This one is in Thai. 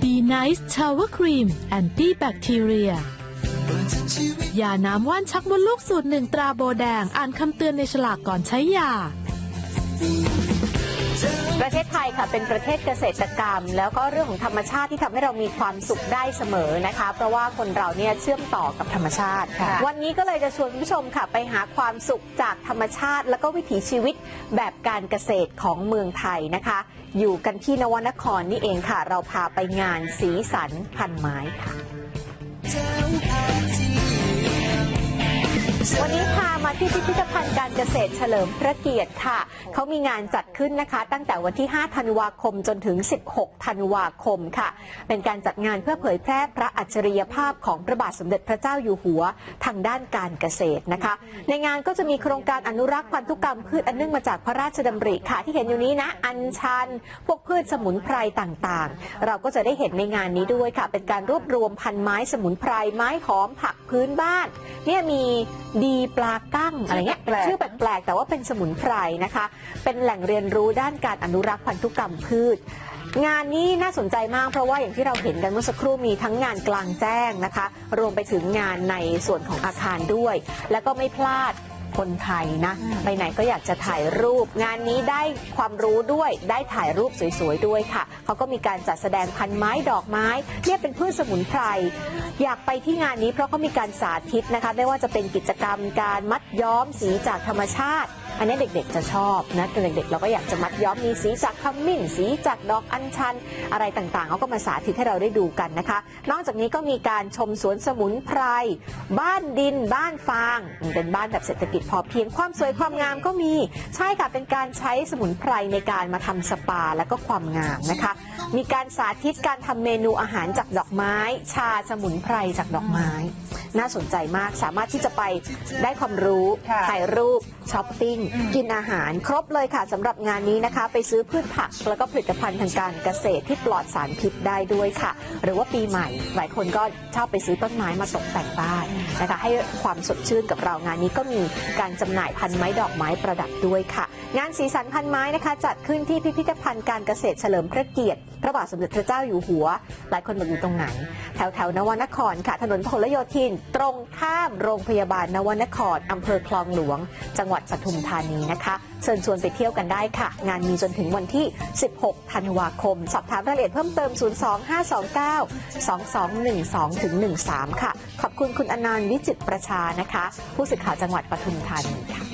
Be Nice Shower Cream Anti Bacteria ยาน้ำว่านชักมดลูกสูตรหนึ่งตราโบแดง อ่านคำเตือนในฉลากก่อนใช้ยา ประเทศไทยค่ะเป็นประเทศเกษตรกรรม แล้วก็เรื่องของธรรมชาติที่ทำให้เรามีความสุขได้เสมอนะคะ เพราะว่าคนเราเนี่ยเชื่อมต่อกับธรรมชาติค่ะวันนี้ก็เลยจะชวนคุณผู้ชมค่ะ ไปหาความสุขจากธรรมชาติ แล้วก็วิถีชีวิตแบบการเกษตรของเมืองไทยนะคะ อยู่กันที่นวนครนี่เองค่ะ เราพาไปงานสีสันพันไม้ค่ะวันนี้พา มาที่พิพิธภัณฑ์การเกษตรเฉลิมพระเกียรติค่ะ เขามีงานจัดขึ้นนะคะ ตั้งแต่วันที่ 5 ธันวาคมจนถึง 16 ธันวาคมค่ะ เป็นการจัดงานเพื่อเผยแพร่พระอัจฉริยภาพของพระบาทสมเด็จพระเจ้าอยู่หัวทางด้านการเกษตรนะคะ ในงานก็จะมีโครงการอนุรักษ์พันธุกรรมพืชอันเนื่องมาจากพระราชดำริค่ะ ที่เห็นอยู่นี้นะ อัญชัน พวกพืชสมุนไพรต่างๆ เราก็จะได้เห็นในงานนี้ด้วยค่ะ เป็นการรวบรวมพันไม้สมุนไพรไม้หอมผักพื้นบ้าน เนี่ยมีดีปลากงอะไรเงี้ยแปลกๆชื่อแปลกๆแต่ว่าเป็นสมุนไพรนะคะ เป็นแหล่งเรียนรู้ด้านการอนุรักษ์พันธุกรรมพืช งานนี้น่าสนใจมากเพราะว่าอย่างที่เราเห็นกันเมื่อสักครู่มีทั้งงานกลางแจ้งนะคะ รวมไปถึงงานในส่วนของอาคารด้วย แล้วก็ไม่พลาด คนไทยนะ ไปไหนก็อยากจะถ่ายรูป งานนี้ได้ความรู้ด้วยได้ถ่ายรูปสวยๆด้วยค่ะ เขาก็มีการจัดแสดงพันไม้ดอกไม้เนี่ยเป็นพืชสมุนไพรอยากไปที่งานนี้เพราะเขามีการสาธิตนะคะ ไม่ว่าจะเป็นกิจกรรมการมัดย้อมสีจากธรรมชาติ อันนี้เด็กๆจะชอบนะตอนเด็กๆเราก็อยากจะมัดย้อมมีสีจากขมิ้น สีจากดอกอัญชัน อะไรต่างๆเขาก็มาสาธิตให้เราได้ดูกันนะคะ นอกจากนี้ก็มีการชมสวนสมุนไพรบ้านดิน บ้านฟาง เป็นบ้านแบบเศรษฐกิจพอเพียงความสวยความงามก็มีใช่ค่ะเป็นการใช้สมุนไพรในการมาทำสปาแล้วก็ความงามนะคะ มีการสาธิตการทำเมนูอาหารจากดอกไม้ ชาสมุนไพรจากดอกไม้ น่าสนใจมาก สามารถที่จะไปได้ความรู้ ค่ะถ่ายรูป ช้อปปิ้ง อืม กินอาหาร ครบเลยค่ะสำหรับงานนี้นะคะ ไปซื้อพืชผัก แล้วก็ผลิตภัณฑ์ทางการเกษตรที่ปลอดสารพิษได้ด้วยค่ะ หรือว่าปีใหม่ หลายคนก็ชอบไปซื้อต้นไม้มาตกแต่งบ้านนะคะ ให้ความสดชื่นกับเรางานนี้ก็มีการจำหน่ายพันไม้ดอกไม้ประดับด้วยค่ะ งานสีสันพันไม้นะคะ จัดขึ้นที่พิพิธภัณฑ์การเกษตรเฉลิมพระเกียรติ พระบาทสมเด็จพระเจ้าอยู่หัว หลายคนบอกอยู่ตรงไหน แถวแถวนวนครค่ะ ถนนพหลโยธินตรงข้ามโรงพยาบาลนวนครอำเภอคลองหลวง จังหวัดปทุมธานีนะคะเชิญชวนไปเที่ยวกันได้ค่ะ งานมีจนถึงวันที่ 16 ธันวาคม สอบถามรายละเอียดเพิ่มเติม 02529 2212ถึง13 ค่ะ ขอบคุณคุณอนันต์วิจิตประชานะคะ ผู้สื่อข่าวจังหวัดปทุมธานีค่ะ